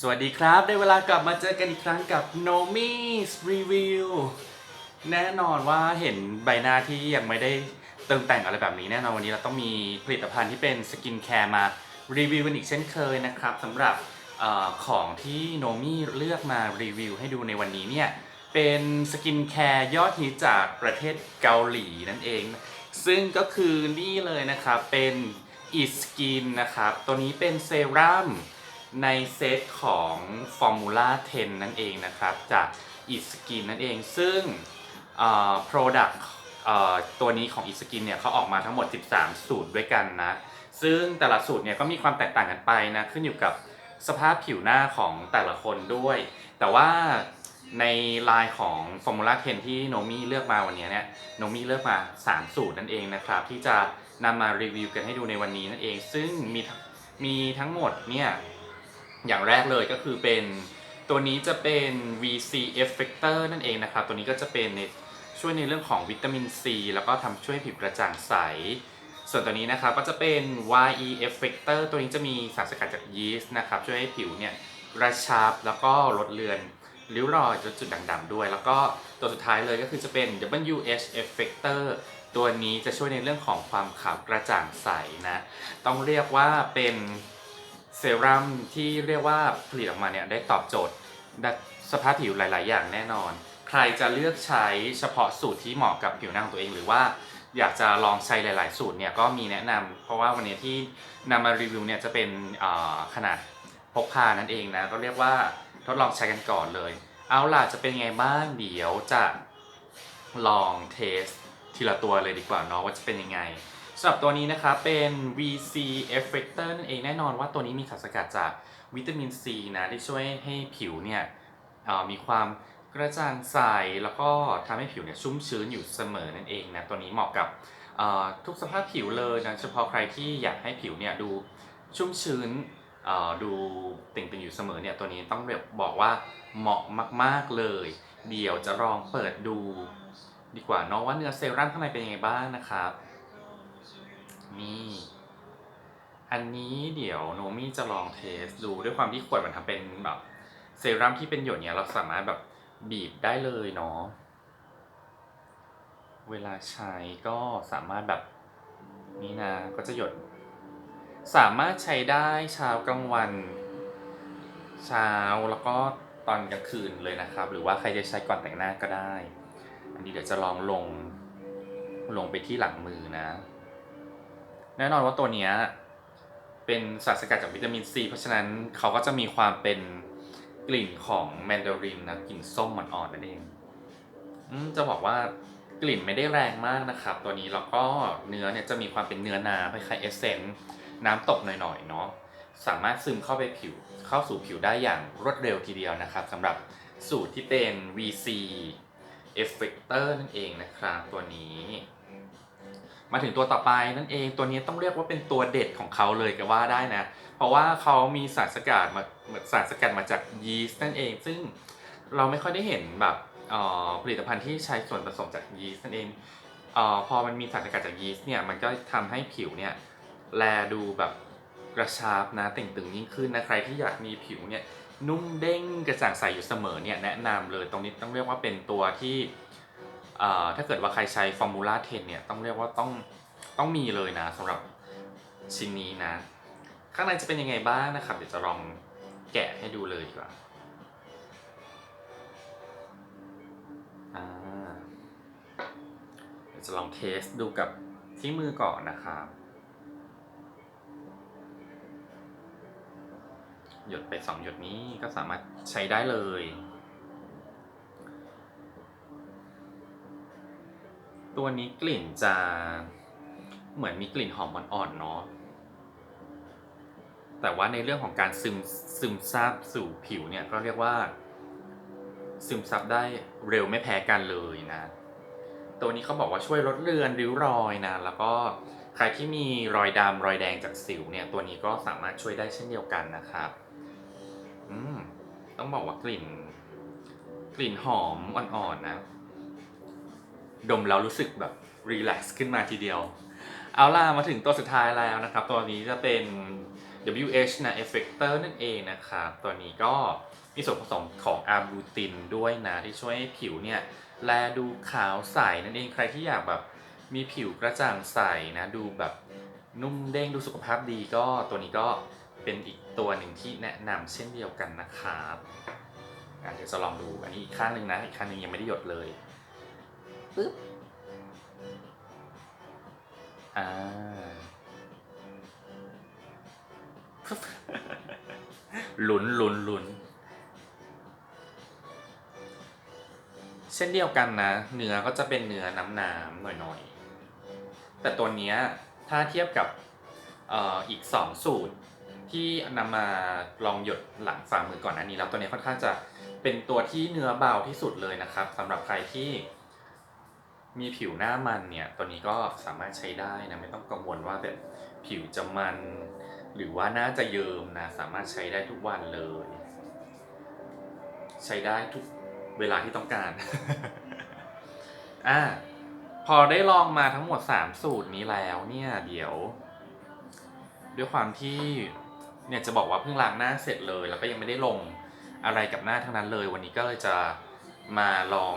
สวัสดีครับ ได้เวลากลับมาเจอกันอีกครั้งกับ Nomis Review แน่นอนว่าเห็นใบหน้าที่ยังไม่ได้เติมแต่งอะไรแบบนี้แน่นอนวันนี้เราต้องมีผลิตภัณฑ์ที่เป็นสกินแคร์มารีวิวกันอีกเช่นเคยนะครับสำหรับอของที่โนมี่เลือกมารีวิวให้ดูในวันนี้เนี่ยเป็นสกินแคร์ยอดฮิตจากประเทศเกาหลีนั่นเอง ซึ่งก็คือนี่เลยนะครับเป็น e skin นะครับตัวนี้เป็นเซรั่ม ในเซตของ Formula 10 นั่นเองนะครับ จาก e skin นั่นเอง ซึ่ง product ตัวนี้ของ e skin เนี่ยเขาออกมาทั้งหมด 13 สูตรด้วยกันนะ ซึ่งแต่ละสูตรเนี่ยก็มีความแตกต่างกันไปนะ ขึ้นอยู่กับสภาพผิวหน้าของแต่ละคนด้วย แต่ว่าในลายของ Formula 10 ที่โนมี่เลือกมาวันนี้เนี่ยโนมี่เลือกมา 3 สูตรนั่นเองนะครับ ที่จะนำมารีวิวกันให้ดูในวันนี้นั่นเอง ซึ่งมีมีทั้งหมดเนี่ย อย่างแรกเลยก็คือเป็นตัวนี้จะเป็น VC Effector นั่นเองนะครับ ตัวนี้ก็จะเป็นในช่วยในเรื่องของวิตามิน C แล้วก็ทำช่วยผิวกระจ่างใส ส่วนตัวนี้นะครับก็จะเป็น YE Effector ตัวนี้จะมีสารสกัดจากยีสต์นะครับ ช่วยให้ผิวเนี่ยกระชับแล้วก็ลดเลือนริ้วรอยลดจุดด่างๆด้วย แล้วก็ตัวสุดท้ายเลยก็คือจะเป็น WH Effector ตัวนี้จะช่วยในเรื่องของความขาวกระจ่างใสนะ ต้องเรียกว่าเป็น เซรั่มที่เรียกว่าผลิตออกมาเนี่ยได้ตอบโจทย์สภาพผิวหลาย ๆ อย่างแน่นอน ใครจะเลือกใช้เฉพาะสูตรที่เหมาะกับผิวหน้าของตัวเอง หรือว่าอยากจะลองใช้หลาย ๆ สูตรเนี่ยก็มีแนะนำเพราะว่าวันนี้ที่นำมารีวิวเนี่ยจะเป็นขนาดพกพานั่นเองนะก็เรียกว่าทดลองใช้กันก่อนเลย เอาล่ะจะเป็นไงบ้างเดี๋ยวจะลองเทสทีละตัวเลยดีกว่าเนาะว่าจะเป็นยังไง สำหรับตัวนี้นะครับเป็น VC Effector นั่นเองแน่นอนว่าตัวนี้มีสารสกัดจากวิตามิน C นะที่ช่วยให้ผิวเนี่ยมีความกระจ่างใสแล้วก็ทำให้ผิวเนี่ยชุ่มชื้นอยู่เสมอนั่นเองนะตัวนี้เหมาะกับทุกสภาพผิวเลยนะเฉพาะใครที่อยากให้ผิวเนี่ยดูชุ่มชื้นดูเต่งๆอยู่เสมอเนี่ยตัวนี้ต้องแบบบอกว่าเหมาะมากๆเลย เดี๋ยวจะลองเปิดดูดีกว่าเนาะว่าเนื้อเซรั่มข้างในเป็นยังไงบ้างนะครับ นี่ อันนี้เดี๋ยวโนมี่จะลองเทสดูด้วยความที่ขวดมันทำเป็นแบบเซรั่มที่เป็นหยดเนี่ยเราสามารถแบบบีบได้เลยเนาะ เวลาใช้ก็สามารถแบบนี่นะก็จะหยด สามารถใช้ได้เช้ากลางวัน เช้าแล้วก็ตอนกลางคืนเลยนะครับ หรือว่าใครจะใช้ก่อนแต่งหน้าก็ได้ อันนี้เดี๋ยวจะลองลงลงไปที่หลังมือนะ แน่นอนว่าตัวเนี้ยเป็นสารสกัดจากวิตามินซีเพราะฉะนั้นเขาก็จะมีความเป็นกลิ่นของแมนดารินนะกลิ่นส้มอ่อนๆนั่นเองจะบอกว่ากลิ่นไม่ได้แรงมากนะครับ ตัวนี้แล้วก็เนื้อเนี่ยจะมีความเป็นเนื้อน้ำคล้ายๆเอสเซนต์น้ำตกหน่อยๆเนาะสามารถซึมเข้าไปผิวเข้าสู่ผิวได้อย่างรวดเร็วทีเดียวนะครับสำหรับสูตรที่เป็น VC Effector นั่นเองนะครับตัวนี้ มาถึงตัวต่อไปนั่นเองตัวนี้ต้องเรียกว่าเป็นตัวเด็ดของเขาเลยก็ว่าได้นะ เพราะว่าเขามีสารสกัดมาสารสกัดมาจากยีสต์นั่นเอง ซึ่งเราไม่ค่อยได้เห็นแบบผลิตภัณฑ์ที่ใช้ส่วนผสมจากยีสต์นั่นเองเออพอมันมีสารสกัดจากยีสต์เนี่ยมันก็ทำให้ผิวเนี่ยแลดูแบบกระชับนะเต่งตึงยิ่งขึ้นนะใครที่อยากมีผิวเนี่ยนุ่มเด้งกระจ่างใสอยู่เสมอเนี่ยแนะนำเลยตรงนี้ต้องเรียกว่าเป็นตัวที่ ถ้าเกิดว่าใครใช้ Formula 10 เนี่ย ต้องเรียกว่าต้องต้องมีเลยนะสำหรับชิ้นนี้นะ ข้างในจะเป็นยังไงบ้างนะครับ เดี๋ยวจะลองแกะให้ดูเลยดีกว่าเดี๋ยวจะลองเทสดูกับที่มือก่อนนะครับ หยดไปสองหยดนี้ก็สามารถใช้ได้เลย ตัวนี้กลิ่นจะเหมือนมีกลิ่นหอมอ่อนๆเนาะแต่ว่าในเรื่องของการซึมซึมซาบสู่ผิวเนี่ยก็เรียกว่า ซึมซับได้เร็วไม่แพ้กันเลยนะ ตัวนี้เขาบอกว่าช่วยลดเลือนริ้วรอยนะ แล้วก็ใครที่มีรอยดำรอยแดงจากสิวเนี่ย ตัวนี้ก็สามารถช่วยได้เช่นเดียวกันนะครับอืมต้องบอกว่ากลิ่น กลิ่นหอมอ่อนๆนะ ดมแล้วรู้สึกแบบรีแลกซ์ขึ้นมาทีเดียว เอาล่ะมาถึงตัวสุดท้ายแล้วนะครับ ตัวนี้จะเป็น WH นะ Effector นั่นเองนะครับ ตัวนี้ก็มีส่วนผสมของอาร์บูตินด้วยนะที่ช่วยให้ผิวเนี่ยแลดูขาวใสนั่นเองใครที่อยากแบบมีผิวกระจ่างใสนะดูแบบนุ่มเด้งดูสุขภาพดีก็ตัวนี้ก็เป็นอีกตัวหนึ่งที่แนะนำเช่นเดียวกันนะครับเดี๋ยวจะลองดูอันนี้อีกข้างหนึ่งนะอีกข้างหนึ่งยังไม่ได้หยดเลย ปึ๊บอ่าหลุ้นลุ้นลุ้นเช่นเดียวกันนะ เนื้อก็จะเป็นเนื้อน้ำน้ำๆหน่อยๆ แต่ตัวเนี้ยถ้าเทียบกับเอ่ออีก 2 สูตรที่นำมาลองหยดหลังฝ่ามือก่อนอันนี้แล้วตัวนี้ค่อนข้างจะเป็นตัวที่เนื้อเบาที่สุดเลยนะครับสำหรับใครที่ มีผิวหน้ามันเนี่ยตัวนี้ก็สามารถใช้ได้นะไม่ต้องกังวลว่าแบบผิวจะมัน หรือว่าน่าจะเยิมนะสามารถใช้ได้ทุกวันเลย ใช้ได้ทุกเวลาที่ต้องการอะพอได้ลองมาทั้งหมด 3 สูตรนี้แล้วเนี่ยเดี๋ยว ด้วยความที่เนี่ยจะบอกว่าเพิ่งล้างหน้าเสร็จเลย แล้วก็ยังไม่ได้ลงอะไรกับหน้าทั้งนั้นเลย วันนี้ก็เลยจะมาลอง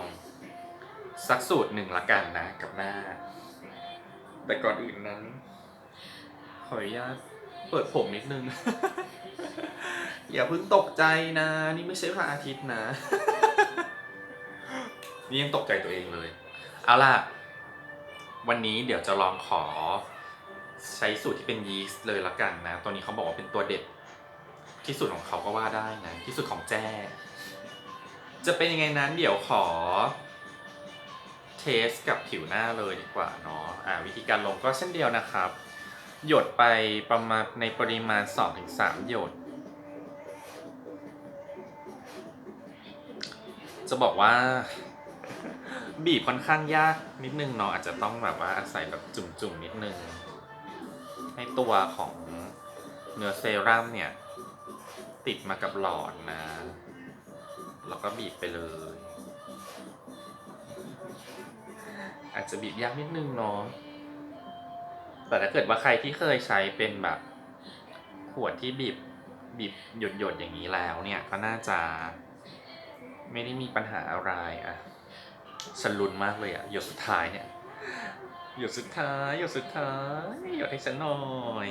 สักสูตรหนึ่งละกันนะกับหน้า แต่ก่อนอื่นนั้น ขออนุญาตเปิดผมนิดนึง อย่าเพิ่งตกใจนะ นี่ไม่ใช่พระอาทิตย์นะ นี่ยังตกใจตัวเองเลย เอาล่ะ วันนี้เดี๋ยวจะลองขอใช้สูตรที่เป็นยีสต์เลยละกันนะ ตัวนี้เขาบอกว่าเป็นตัวเด็ดที่สุดของเขาก็ว่าได้นะ ที่สุดของแจ้ จะเป็นยังไงนั้นเดี๋ยวขอ สกับผิวหน้าเลยดีกว่าเนาะอ่าวิธีการลงก็เช่นเดียวนะครับ หยดไปประมาณในปริมาณ 2-3 หยด จะบอกว่าบีบค่อนข้างยากนิดนึงเนาะอาจจะต้องแบบว่าอาศัยแบบจุ่มๆนิดนึง ให้ตัวของเนื้อเซรั่มเนี่ย ติดมากับหลอดนะ แล้วก็บีบไปเลย อาจจะบีบยากนิดนึงเนาะแต่ถ้าเกิดว่าใครที่เคยใช้เป็นแบบ ขวดที่บีบบีบหยดหยดอย่างนี้แล้วเนี่ยก็น่าจะ ไม่ได้มีปัญหาอะไรอะฉันลุ้นมากเลยอะหยดสุดท้ายเนี่ยหยดสุดท้ายหยดสุดท้ายหยดให้ฉันหน่อย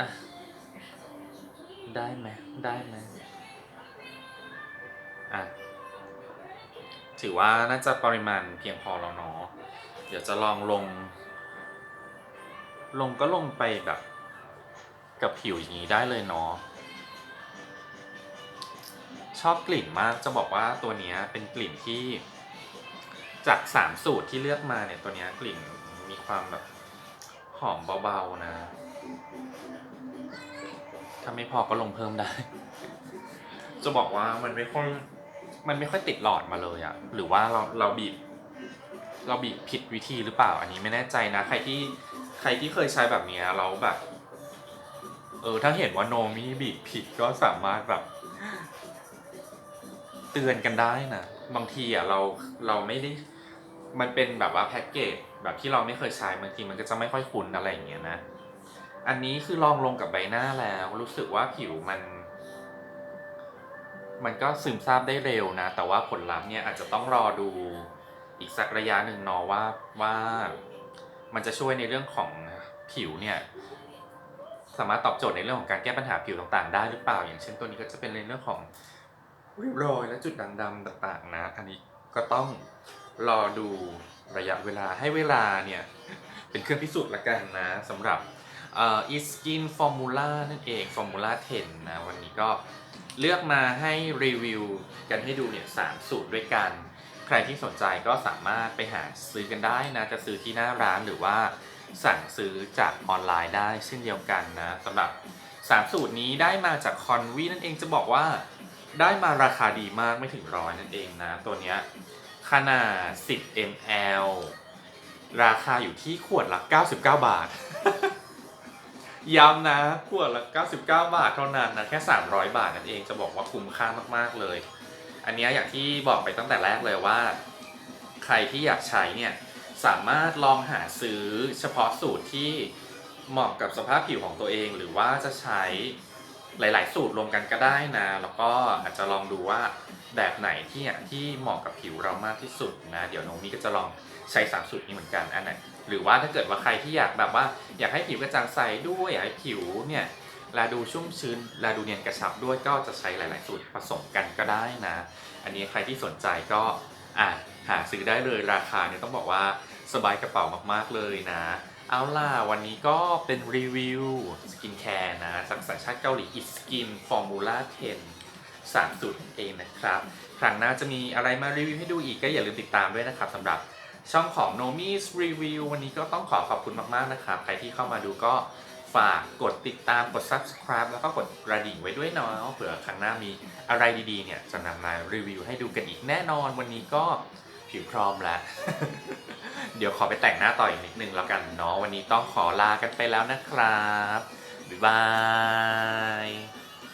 อะได้ไหมได้ไหมอะ ถือว่าน่าจะปริมาณเพียงพอแล้วเนาะเดี๋ยวจะลองลง ลงก็ลงไปแบบ กับผิวอย่างนี้ได้เลยเนาะชอบกลิ่นมากจะบอกว่าตัวนี้เป็นกลิ่นที่ จากสามสูตรที่เลือกมาเนี่ยตัวนี้กลิ่นมีความแบบหอมเบาๆนะ ถ้าไม่พอก็ลงเพิ่มได้ จะบอกว่ามันไม่ค่อย มันไม่ค่อยติดหลอดมาเลยอะหรือว่าเราเราบีบ เราบีบผิดวิธีหรือเปล่า อันนี้ไม่แน่ใจนะ ใครที่ใครที่เคยใช้แบบเนี้ยเราแบบ เออถ้าเห็นว่าโนมีบีบผิดก็สามารถแบบ เตือนกันได้นะบางทีอะเราเราไม่ได้มันเป็นแบบว่าแพ็กเกจแบบที่เราไม่เคยใช้บางทีมันก็จะไม่ค่อยคุ้นอะไรอย่างเงี้ยนะ อันนี้คือลองลงกับใบหน้าแล้ว รู้สึกว่าผิวมัน มันก็ซึมซาบได้เร็วนะ แต่ว่าผลลัพธ์เนี่ยอาจจะต้องรอดูอีกสักระยะหนึ่งเนาะว่าว่ามันจะช่วยในเรื่องของผิวเนี่ยสามารถตอบโจทย์ในเรื่องของการแก้ปัญหาผิวต่างๆ ได้หรือเปล่า อย่างเช่นตัวนี้ก็จะเป็นในเรื่องของริ้วรอยและจุดด่างดำต่างๆนะ อันนี้ก็ต้องรอดูระยะเวลาให้เวลาเนี่ยเป็นเครื่องพิสูจน์ละกันนะสำหรับอ่อ e-skin formula นั่นเอง formula 10นะวันนี้ก็ เลือกมาให้รีวิวกันให้ดูเนี่ยสามสูตรด้วยกัน ใครที่สนใจก็สามารถไปหาซื้อกันได้นะ จะซื้อที่หน้าร้านหรือว่าสั่งซื้อจากออนไลน์ได้เช่นเดียวกันนะสำหรับ3สูตรนี้ได้มาจากคอนวีนั่นเองจะบอกว่าได้มาราคาดีมากไม่ถึงร้อยนั่นเองนะ ตัวเนี้ยขนาด 10 ml ราคาอยู่ที่ขวดละ 99 บาท ย้ำนะขวดละ 99 บาทเท่านั้นนะแค่ 300 บาทนั่นเองจะบอกว่าคุ้มค่ามากๆเลย อันนี้อย่างที่บอกไปตั้งแต่แรกเลยว่า ใครที่อยากใช้เนี่ยสามารถลองหาซื้อเฉพาะสูตรที่เหมาะกับสภาพผิวของตัวเอง หรือว่าจะใช้หลาย ๆ สูตรรวมกันก็ได้นะ แล้วก็อาจจะลองดูว่าแบบไหนที่ที่เหมาะกับผิวเรามากที่สุดนะ เดี๋ยวน้องมีก็จะลอง ใช้สามสูตรนี้เหมือนกันอันไหนหรือว่าถ้าเกิดว่าใครที่อยากแบบว่าอยากให้ผิวกระจ่างใสด้วยอยากให้ผิวเนี่ยลาดูชุ่มชื้นลาดูเนียนกระชับด้วยก็จะใช้หลาย ๆ สูตรผสมกันก็ได้นะ อันนี้ใครที่สนใจก็อะหาซื้อได้เลยราคาเนี่ยต้องบอกว่าสบายกระเป๋ามาก ๆ เลยนะ เอาล่ะ วันนี้ก็เป็นรีวิวสกินแคร์นะจากสัญชาติเกาหลี It Skin Formula 10 3สูตรเองนะครับ ครั้งหน้าจะมีอะไรมารีวิวให้ดูอีกก็อย่าลืมติดตามด้วยนะครับสำหรับ ช่องของ Nomis Review วันนี้ก็ต้องขอขอบคุณมาก ๆ นะครับ ใครที่เข้ามาดูก็ฝากกดติดตามกด subscribe แล้วก็กดกระดิ่งไว้ด้วยเนาะเผื่อครั้งหน้ามีอะไรดีๆ เนี่ย จะนำมารีวิวให้ดูกันอีกแน่นอนวันนี้ก็ผิวพร้อมแล้ว เดี๋ยวขอไปแต่งหน้าต่ออีกนิดนึงแล้วกันเนาะวันนี้ต้องขอลากันไปแล้วนะครับ บ๊ายบาย